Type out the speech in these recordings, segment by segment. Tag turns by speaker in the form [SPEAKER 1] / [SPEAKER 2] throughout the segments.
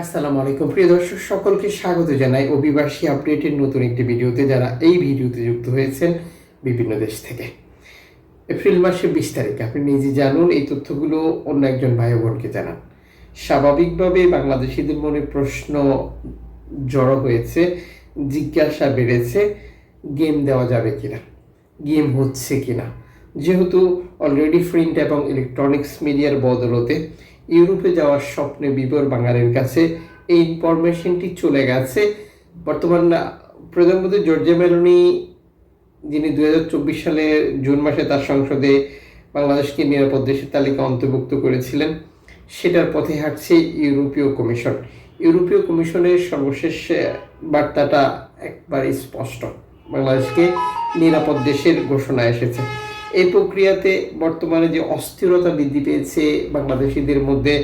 [SPEAKER 1] আসসালামু আলাইকুম। প্রিয় দর্শক, সকলকে স্বাগত জানাই অভিবাসী আপডেটের নতুন একটি ভিডিওতে। যারা এই ভিডিওতে যুক্ত হয়েছেন বিভিন্ন দেশ থেকে। এপ্রিল মাসের বিশ তারিখ, আপনি নিজে জানুন এই তথ্যগুলো, অন্য একজন ভাই বোনকে জানান। স্বাভাবিকভাবে বাংলাদেশিদের মনে প্রশ্ন জড়ো হয়েছে, জিজ্ঞাসা বেড়েছে, গেম দেওয়া যাবে কিনা, গেম হচ্ছে কিনা। যেহেতু অলরেডি প্রিন্ট এবং ইলেকট্রনিক্স মিডিয়ার বদলতে ইউরোপে যাওয়ার স্বপ্নে বিপর বাঙালির কাছে এই ইনফরমেশনটি চলে গেছে। বর্তমান প্রধানমন্ত্রী জর্জিয়া মেলোনি, যিনি দু সালের জুন মাসে তার সংসদে বাংলাদেশকে নিরাপদ দেশের তালিকা অন্তর্ভুক্ত করেছিলেন, সেটার পথে হাঁটছে ইউরোপীয় কমিশন। ইউরোপীয় কমিশনের সর্বশেষ বার্তাটা একবারে স্পষ্ট। বাংলাদেশকে নিরাপদ দেশের ঘোষণা এসেছে। এই প্রক্রিয়াতে বর্তমানে যে অস্থিরতা বৃদ্ধি পেয়েছে বাংলাদেশিদের মধ্যে,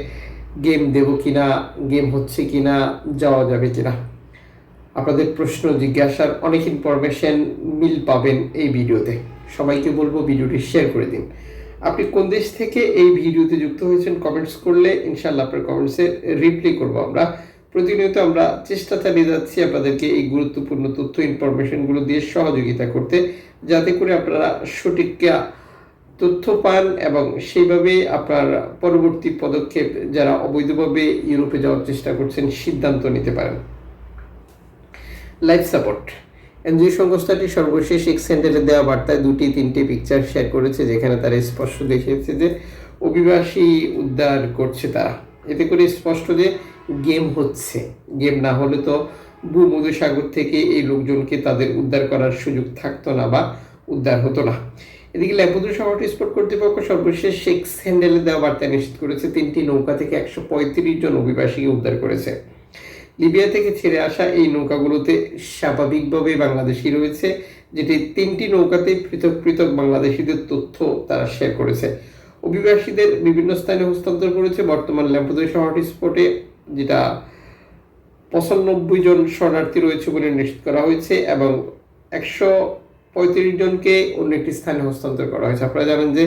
[SPEAKER 1] গেম দেব কিনা, গেম হচ্ছে কিনা, যাওয়া যাবে কিনা? আপনাদের প্রশ্ন, জিজ্ঞাসার অনেক ইনফরমেশন মিল পাবেন এই ভিডিওতে। সবাইকে বলব ভিডিওটি শেয়ার করে দিন। আপনি কোন দেশ থেকে এই ভিডিওতে যুক্ত হয়েছেন কমেন্টস করলে ইনশাল্লাহ আপনার কমেন্টসের রিপ্লাই করব আমরা। প্রতিনিয়ত আমরা চেষ্টা চালিয়ে যাচ্ছি আপনাদেরকে এই গুরুত্বপূর্ণ তথ্য ইনফরমেশনগুলো দিয়ে সহযোগিতা করতে, যাতে করে আপনারা সঠিক তথ্য পান এবং সেইভাবে আপনার পরবর্তী পদক্ষেপ যারা অবৈধভাবে ইউরোপে যাওয়ার চেষ্টা করছেন সিদ্ধান্ত নিতে পারেন। লাইফ সাপোর্ট এনজিও সংস্থাটি সর্বশেষ এক সেন্টারে দেওয়া বার্তায় দুটি, তিনটি পিকচার শেয়ার করেছে, যেখানে তারা স্পষ্ট দেখিয়েছে যে অভিবাসী উদ্ধার করছে তারা। এতে করে স্পষ্ট যে গেম হচ্ছে। গেম না হলে তো ভূমধুসাগর থেকে এই লোকজনকে তাদের উদ্ধার করার সুযোগ থাকতো না বা উদ্ধার হতো না। এদিকে ল্যাম্পুদুর শহরটি স্পোর্ট কর্তৃপক্ষ সর্বশেষ শেখ স্যান্ডেলে দেওয়া বার্তা নিশ্চিত করেছে, তিনটি নৌকা থেকে একশো পঁয়ত্রিশ জন অভিবাসীকে উদ্ধার করেছে। লিবিয়া থেকে ছেড়ে আসা এই নৌকাগুলোতে স্বাভাবিকভাবে বাংলাদেশি রয়েছে, যেটি তিনটি নৌকাতে পৃথক পৃথক বাংলাদেশিদের তথ্য তারা শেয়ার করেছে। অভিবাসীদের বিভিন্ন স্থানে হস্তান্তর করেছে, বর্তমান ল্যাম্পুদুর শহরটি স্পটে যেটা পঁচানব্বই জন শরণার্থী রয়েছে বলে নিশ্চিত করা হয়েছে এবং একশো পঁয়ত্রিশ জনকে অন্য একটি স্থানে হস্তান্তর করা হয়েছে। আপনারা জানেন যে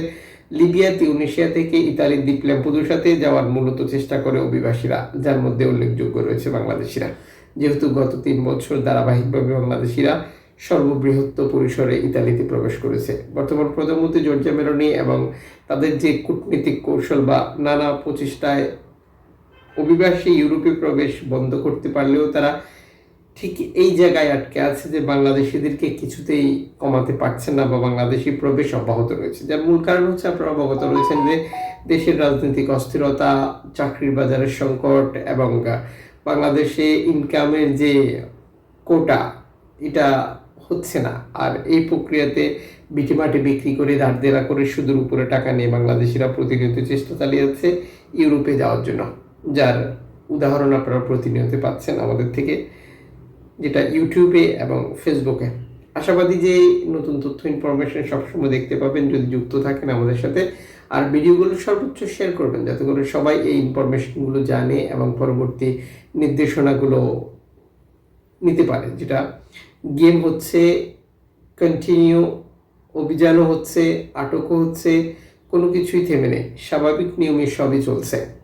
[SPEAKER 1] লিবিয়া, তিউনিশিয়া থেকে ইতালির দ্বীপ ল্যাম্পুদুসাতে যাওয়ার মূলত চেষ্টা করে অভিবাসীরা, যার মধ্যে উল্লেখযোগ্য রয়েছে বাংলাদেশিরা। যেহেতু গত তিন বছর ধারাবাহিকভাবে বাংলাদেশিরা সর্ববৃহত্ত পরিসরে ইতালিতে প্রবেশ করেছে। বর্তমান প্রধানমন্ত্রী জর্জিয়া মেরোনি এবং তাদের যে কূটনীতিক কৌশল বা নানা প্রচেষ্টায় অভিবাসী ইউরোপে প্রবেশ বন্ধ করতে পারলেও তারা ঠিক এই জায়গায় আটকে আছে যে বাংলাদেশিদেরকে কিছুতেই কমাতে পারছেন না বা বাংলাদেশি প্রবেশ অব্যাহত রয়েছে। যার মূল কারণ হচ্ছে আপনারা অবগত রয়েছেন যে দেশের রাজনৈতিক অস্থিরতা, চাকরির বাজারের সংকট এবং বাংলাদেশে ইনকামের যে কোটা এটা হচ্ছে না। আর এই প্রক্রিয়াতে বিটিমাটি বিক্রি করে ধার দেনা করে সুদের উপরে টাকা নিয়ে বাংলাদেশিরা প্রতিনিয়ত চেষ্টা চালিয়ে যাচ্ছে ইউরোপে যাওয়ার জন্য। যার উদাহরণ আপনারা প্রতিনিয়ত পাচ্ছেন আমাদের থেকে, যেটা ইউটিউবে এবং ফেসবুকে আশাবাদী যে নতুন তথ্য ইনফরমেশন সবসময় দেখতে পাবেন, যদি যুক্ত থাকেন আমাদের সাথে। আর ভিডিওগুলো সর্বোচ্চ শেয়ার করবেন, যাতে করে সবাই এই ইনফরমেশনগুলো জানে এবং পরবর্তী নির্দেশনাগুলো নিতে পারে, যেটা গেম হচ্ছে কন্টিনিউ অভিযানও হচ্ছে, আটকও হচ্ছে, কোনো কিছুই থেমে নেই। স্বাভাবিক নিয়মে সবই চলছে।